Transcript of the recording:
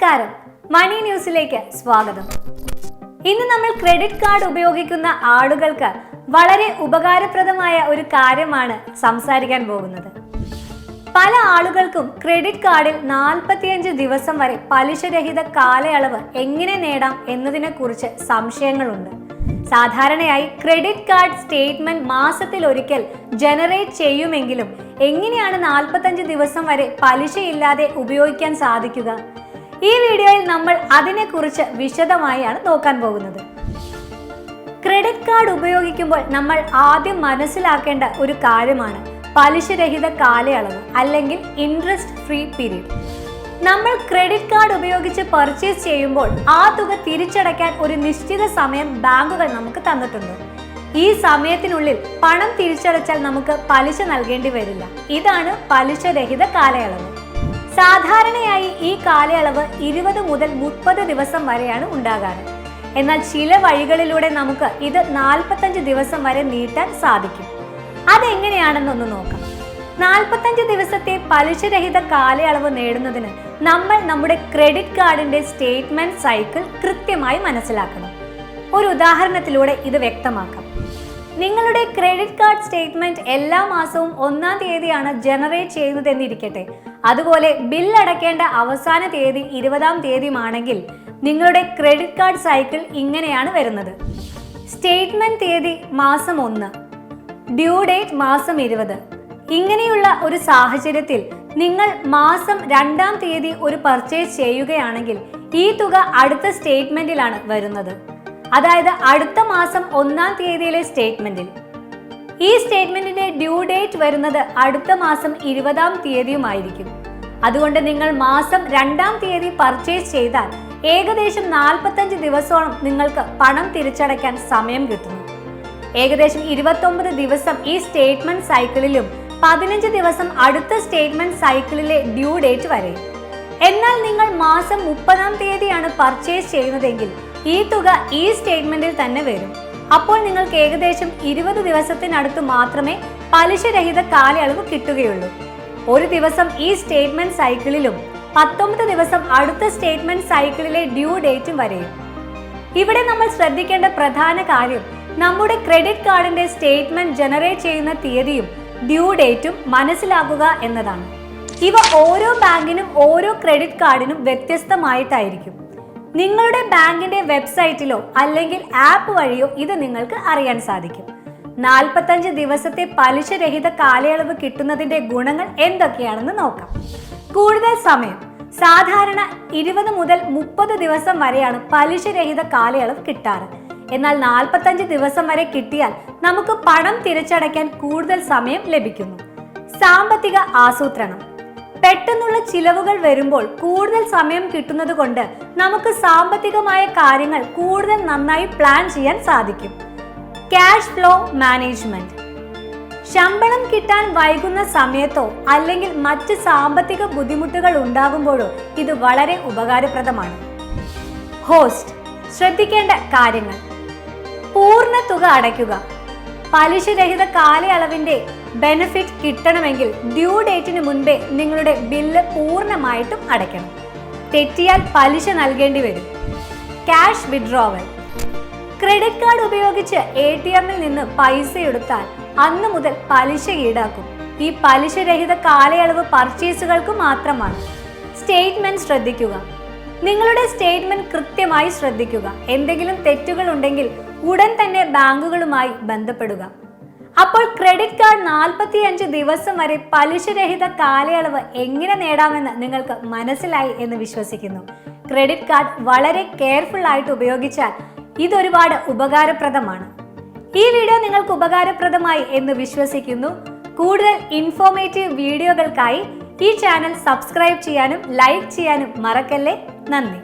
നമസ്കാരം. മണി ന്യൂസിലേക്ക് സ്വാഗതം. ഇന്ന് നമ്മൾ ക്രെഡിറ്റ് കാർഡ് ഉപയോഗിക്കുന്ന ആളുകൾക്ക് വളരെ ഉപകാരപ്രദമായ ഒരു കാര്യമാണ് സംസാരിക്കാൻ പോകുന്നത്. പല ആളുകൾക്കും ക്രെഡിറ്റ് കാർഡിൽ നാൽപ്പത്തിയഞ്ച് ദിവസം വരെ പലിശരഹിത കാലയളവ് എങ്ങനെ നേടാം എന്നതിനെക്കുറിച്ച് സംശയങ്ങളുണ്ട്. സാധാരണയായി ക്രെഡിറ്റ് കാർഡ് സ്റ്റേറ്റ്മെന്റ് മാസത്തിൽ ഒരിക്കൽ ജനറേറ്റ് ചെയ്യുമെങ്കിലും എങ്ങനെയാണ് നാൽപ്പത്തഞ്ച് ദിവസം വരെ പലിശയില്ലാതെ ഉപയോഗിക്കാൻ സാധിക്കുക? ഈ വീഡിയോയിൽ നമ്മൾ അതിനെക്കുറിച്ച് വിശദമായാണ് നോക്കാൻ പോകുന്നത്. ക്രെഡിറ്റ് കാർഡ് ഉപയോഗിക്കുമ്പോൾ നമ്മൾ ആദ്യം മനസ്സിലാക്കേണ്ട ഒരു കാര്യമാണ് പലിശരഹിത കാലയളവ് അല്ലെങ്കിൽ ഇൻട്രസ്റ്റ് ഫ്രീ പീരീഡ് നമ്മൾ ക്രെഡിറ്റ് കാർഡ് ഉപയോഗിച്ച് പർച്ചേസ് ചെയ്യുമ്പോൾ ആ തുക തിരിച്ചടയ്ക്കാൻ ഒരു നിശ്ചിത സമയം ബാങ്കുകൾ നമുക്ക് തന്നിട്ടുണ്ട്. ഈ സമയത്തിനുള്ളിൽ പണം തിരിച്ചടച്ചാൽ നമുക്ക് പലിശ നൽകേണ്ടി വരില്ല. ഇതാണ് പലിശരഹിത കാലയളവ്. സാധാരണയായി ഈ കാലയളവ് ഇരുപത് മുതൽ മുപ്പത് ദിവസം വരെയാണ് ഉണ്ടാകാറ്. എന്നാൽ ചില വഴികളിലൂടെ നമുക്ക് ഇത് നാൽപ്പത്തഞ്ച് ദിവസം വരെ നീട്ടാൻ സാധിക്കും. അതെങ്ങനെയാണെന്നൊന്ന് നോക്കാം. നാൽപ്പത്തഞ്ച് ദിവസത്തെ പലിശരഹിത കാലയളവ് നേടുന്നതിന് നമ്മൾ നമ്മുടെ ക്രെഡിറ്റ് കാർഡിന്റെ സ്റ്റേറ്റ്മെന്റ് സൈക്കിൾ കൃത്യമായി മനസ്സിലാക്കണം. ഒരു ഉദാഹരണത്തിലൂടെ ഇത് വ്യക്തമാക്കാം. നിങ്ങളുടെ ക്രെഡിറ്റ് കാർഡ് സ്റ്റേറ്റ്മെന്റ് എല്ലാ മാസവും ഒന്നാം തീയതിയാണ് ജനറേറ്റ് ചെയ്യുന്നതെന്നിരിക്കട്ടെ. അതുപോലെ ബിൽ അടയ്ക്കേണ്ട അവസാന തീയതി ഇരുപതാം തീയതിയുമാണെങ്കിൽ നിങ്ങളുടെ ക്രെഡിറ്റ് കാർഡ് സൈക്കിൾ ഇങ്ങനെയാണ് വരുന്നത്. സ്റ്റേറ്റ്മെന്റ് തീയതി മാസം ഒന്ന് ഡ്യൂ ഡേറ്റ് മാസം ഇരുപത്. ഇങ്ങനെയുള്ള ഒരു സാഹചര്യത്തിൽ നിങ്ങൾ മാസം രണ്ടാം തീയതി ഒരു പർച്ചേസ് ചെയ്യുകയാണെങ്കിൽ ഈ തുക അടുത്ത സ്റ്റേറ്റ്മെന്റിലാണ് വരുന്നത്. അതായത് അടുത്ത മാസം ഒന്നാം തീയതിയിലെ സ്റ്റേറ്റ്മെന്റിൽ. ഈ സ്റ്റേറ്റ്മെന്റിന്റെ ഡ്യൂ ഡേറ്റ് വരുന്നത് അടുത്ത മാസം ഇരുപതാം തീയതിയുമായിരിക്കും. അതുകൊണ്ട് നിങ്ങൾ മാസം രണ്ടാം തീയതി പർച്ചേസ് ചെയ്താൽ ഏകദേശം നാൽപ്പത്തഞ്ച് ദിവസത്തോളം നിങ്ങൾക്ക് പണം തിരിച്ചടയ്ക്കാൻ സമയം കിട്ടുന്നു ഏകദേശം ഇരുപത്തൊമ്പത് ദിവസം ഈ സ്റ്റേറ്റ്മെന്റ് സൈക്കിളിലും പതിനഞ്ച് ദിവസം അടുത്ത സ്റ്റേറ്റ്മെന്റ് സൈക്കിളിലെ ഡ്യൂ ഡേറ്റ് വരെ. എന്നാൽ നിങ്ങൾ മാസം മുപ്പതാം തീയതിയാണ് പർച്ചേസ് ചെയ്യുന്നതെങ്കിൽ ഈ തുക ഈ സ്റ്റേറ്റ്മെന്റിൽ തന്നെ വരും. അപ്പോൾ നിങ്ങൾക്ക് ഏകദേശം ഇരുപത് ദിവസത്തിനടുത്ത് മാത്രമേ പലിശരഹിത കാലയളവ് കിട്ടുകയുള്ളൂ. ഒരു ദിവസം ഈ സ്റ്റേറ്റ്മെന്റ് സൈക്കിളിലും പത്തൊമ്പത് ദിവസം അടുത്ത സ്റ്റേറ്റ്മെന്റ് സൈക്കിളിലെ ഡ്യൂ ഡേറ്റും വരെയും. ഇവിടെ നമ്മൾ ശ്രദ്ധിക്കേണ്ട പ്രധാന കാര്യം നമ്മുടെ ക്രെഡിറ്റ് കാർഡിന്റെ സ്റ്റേറ്റ്മെന്റ് ജനറേറ്റ് ചെയ്യുന്ന തീയതിയും ഡ്യൂ ഡേറ്റും മനസ്സിലാക്കുക എന്നതാണ്. ഇവ ഓരോ ബാങ്കിനും ഓരോ ക്രെഡിറ്റ് കാർഡിനും വ്യത്യസ്തമായിട്ടായിരിക്കും. നിങ്ങളുടെ ബാങ്കിന്റെ വെബ്സൈറ്റിലോ അല്ലെങ്കിൽ ആപ്പ് വഴിയോ ഇത് നിങ്ങൾക്ക് അറിയാൻ സാധിക്കും. നാൽപ്പത്തഞ്ച് ദിവസത്തെ പലിശരഹിത കാലയളവ് കിട്ടുന്നതിന്റെ ഗുണങ്ങൾ എന്തൊക്കെയാണെന്ന് നോക്കാം. കൂടുതൽ സമയം. സാധാരണ ഇരുപത് മുതൽ മുപ്പത് ദിവസം വരെയാണ് പലിശരഹിത കാലയളവ് കിട്ടാറ്. എന്നാൽ നാൽപ്പത്തഞ്ച് ദിവസം വരെ കിട്ടിയാൽ നമുക്ക് പണം തിരിച്ചടയ്ക്കാൻ കൂടുതൽ സമയം ലഭിക്കുന്നു. സാമ്പത്തിക ആസൂത്രണം. പെട്ടെന്നുള്ള ചിലവുകൾ വരുമ്പോൾ കൂടുതൽ സമയം കിട്ടുന്നത് കൊണ്ട് നമുക്ക് സാമ്പത്തികമായ കാര്യങ്ങൾ കൂടുതൽ നന്നായി പ്ലാൻ ചെയ്യാൻ സാധിക്കും. ക്യാഷ് ഫ്ലോ മാനേജ്മെന്റ് ശമ്പളം കിട്ടാൻ വൈകുന്ന സമയത്തോ അല്ലെങ്കിൽ മറ്റ് സാമ്പത്തിക ബുദ്ധിമുട്ടുകൾ ഉണ്ടാകുമ്പോഴോ ഇത് വളരെ ഉപകാരപ്രദമാണ്. ഹോസ്റ്റ് ശ്രദ്ധിക്കേണ്ട കാര്യങ്ങൾ. പൂർണ തുക അടയ്ക്കുക. പലിശരഹിത കാലയളവിന്റെ ബെനിഫിറ്റ് കിട്ടണമെങ്കിൽ ഡ്യൂ ഡേറ്റിന് മുൻപേ നിങ്ങളുടെ ബില്ല് പൂർണമായിട്ടും അടയ്ക്കണം. തെറ്റിയാൽ പലിശ നൽകേണ്ടി വരും. ക്യാഷ് വിഡ്രോവൽ ക്രെഡിറ്റ് കാർഡ് ഉപയോഗിച്ച് എ ടി എമ്മിൽ നിന്ന് പൈസ എടുത്താൽ അന്ന് മുതൽ പലിശ ഈടാക്കും. ഈ പലിശരഹിത കാലയളവ് പർച്ചേസുകൾക്ക് മാത്രമാണ്. സ്റ്റേറ്റ്മെന്റ് ശ്രദ്ധിക്കുക. നിങ്ങളുടെ സ്റ്റേറ്റ്മെന്റ് കൃത്യമായി ശ്രദ്ധിക്കുക. എന്തെങ്കിലും തെറ്റുകൾ ഉണ്ടെങ്കിൽ ഉടൻ തന്നെ ബാങ്കുകളുമായി ബന്ധപ്പെടുക. അപ്പോൾ ക്രെഡിറ്റ് കാർഡ് നാൽപ്പത്തി അഞ്ച് ദിവസം വരെ പലിശരഹിത കാലയളവ് എങ്ങനെ നേടാമെന്ന് നിങ്ങൾക്ക് മനസ്സിലായി എന്ന് വിശ്വസിക്കുന്നു. ക്രെഡിറ്റ് കാർഡ് വളരെ കെയർഫുൾ ആയിട്ട് ഉപയോഗിച്ചാൽ ഇതൊരുപാട് ഉപകാരപ്രദമാണ്. ഈ വീഡിയോ നിങ്ങൾക്ക് ഉപകാരപ്രദമായി എന്ന് വിശ്വസിക്കുന്നു. കൂടുതൽ ഇൻഫോർമേറ്റീവ് വീഡിയോകൾക്കായി ഈ ചാനൽ സബ്സ്ക്രൈബ് ചെയ്യാനും ലൈക്ക് ചെയ്യാനും മറക്കല്ലേ? നന്ദി.